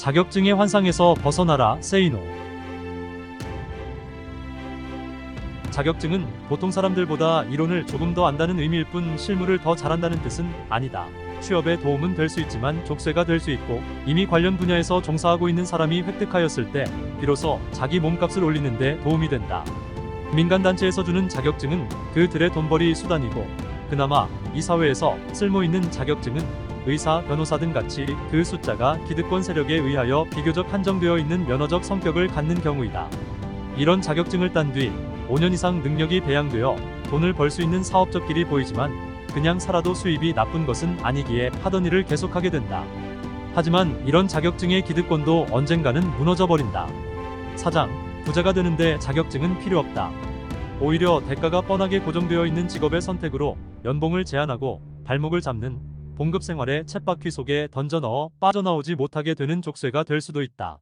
자격증의 환상에서 벗어나라 세이노. 자격증은 보통 사람들보다 이론을 조금 더 안다는 의미일 뿐 실무를 더 잘한다는 뜻은 아니다. 취업에 도움은 될 수 있지만 족쇄가 될 수 있고 이미 관련 분야에서 종사하고 있는 사람이 획득하였을 때 비로소 자기 몸값을 올리는 데 도움이 된다. 민간단체에서 주는 자격증은 그들의 돈벌이 수단이고 그나마 이 사회에서 쓸모 있는 자격증은 의사, 변호사 등 같이 그 숫자가 기득권 세력에 의하여 비교적 한정되어 있는 면허적 성격을 갖는 경우이다. 이런 자격증을 딴 뒤 5년 이상 능력이 배양되어 돈을 벌 수 있는 사업적 길이 보이지만 그냥 살아도 수입이 나쁜 것은 아니기에 하던 일을 계속하게 된다. 하지만 이런 자격증의 기득권도 언젠가는 무너져 버린다. 사장, 부자가 되는데 자격증은 필요 없다. 오히려 대가가 뻔하게 고정되어 있는 직업의 선택으로 연봉을 제한하고 발목을 잡는 봉급 생활의 쳇바퀴 속에 던져 넣어 빠져나오지 못하게 되는 족쇄가 될 수도 있다.